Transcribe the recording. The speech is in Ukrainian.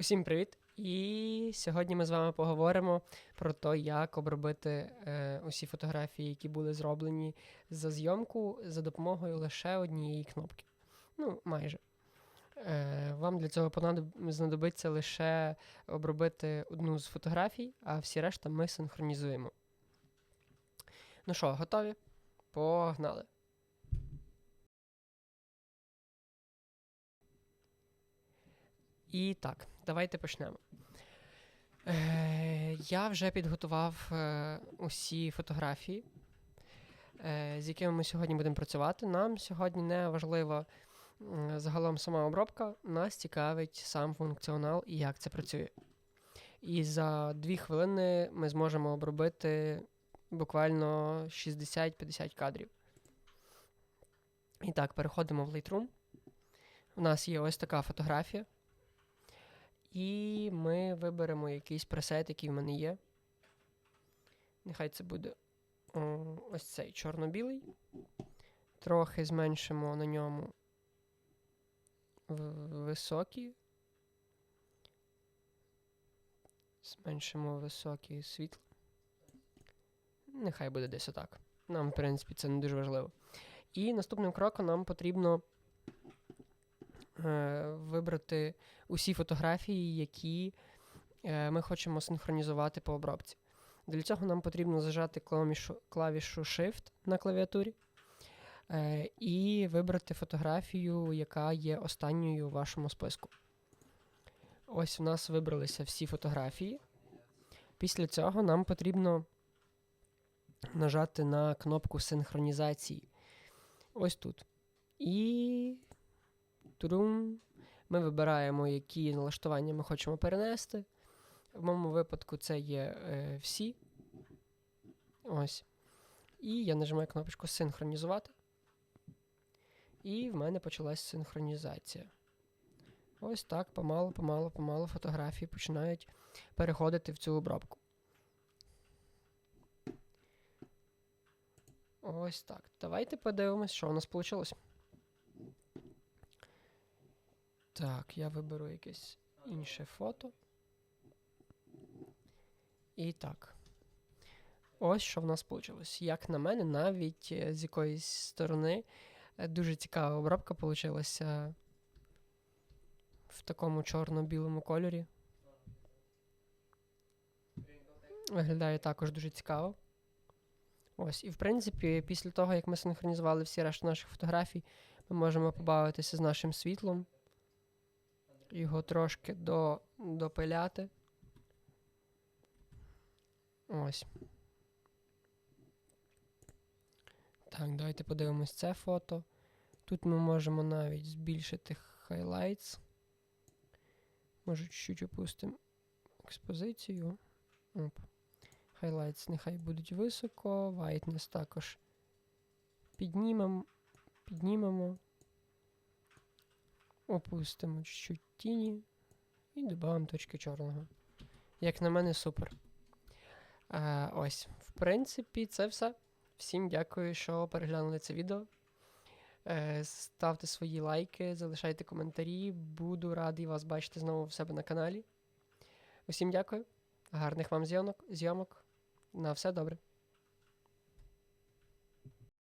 Усім привіт! І сьогодні ми з вами поговоримо про те, як обробити е, усі фотографії, які були зроблені за зйомку за допомогою лише однієї кнопки. Ну, майже. Е, вам для цього понадоб- знадобиться лише обробити одну з фотографій, а всі решта ми синхронізуємо. Ну що, готові? Погнали! І так, давайте почнемо. Е, я вже підготував е, усі фотографії, е, з якими ми сьогодні будемо працювати. Нам сьогодні не важлива загалом сама обробка, нас цікавить сам функціонал і як це працює. І за дві хвилини ми зможемо обробити буквально 60-50 кадрів. І так, переходимо в Lightroom. У нас є ось така фотографія. І ми виберемо якийсь пресет, який в мене є. Нехай це буде о, ось цей чорно-білий. Трохи зменшимо на ньому високі. Зменшимо високі світло. Нехай буде десь отак. Нам, в принципі, це не дуже важливо. І наступним кроком нам потрібно вибрати усі фотографії, які е, ми хочемо синхронізувати по обробці. Для цього нам потрібно зажати клавішу, клавішу Shift на клавіатурі е, і вибрати фотографію, яка є останньою у вашому списку. Ось у нас вибралися всі фотографії. Після цього нам потрібно нажати на кнопку синхронізації. Ось тут. І Турум. Ми вибираємо, які налаштування ми хочемо перенести. В моєму випадку це є е, всі. Ось. І я нажимаю кнопочку синхронізувати. І в мене почалась синхронізація. Ось так, помалу, помалу, помалу фотографії починають переходити в цю обробку. Ось так. Давайте подивимось, що у нас вийшло. Так, я виберу якесь інше фото. І так. Ось що в нас вийшло. Як на мене, навіть е, з якоїсь сторони е, дуже цікава обробка вийшла в такому чорно-білому кольорі. Виглядає також дуже цікаво. Ось, і в принципі, після того, як ми синхронізували всі решта наших фотографій, ми можемо побавитися з нашим світлом його трошки до, допиляти. Ось. Так, давайте подивимось це фото. Тут ми можемо навіть збільшити highlights. Може, чуть-чуть опустимо експозицію. Оп. Highlights нехай будуть високо, whiteness також піднімемо, піднімемо. Опустимо чуть-чуть тіні і додамо точки чорного. Як на мене, супер. А, ось, в принципі, це все. Всім дякую, що переглянули це відео. Е, ставте свої лайки, залишайте коментарі. Буду радий вас бачити знову в себе на каналі. Усім дякую. Гарних вам зйомок. На все добре.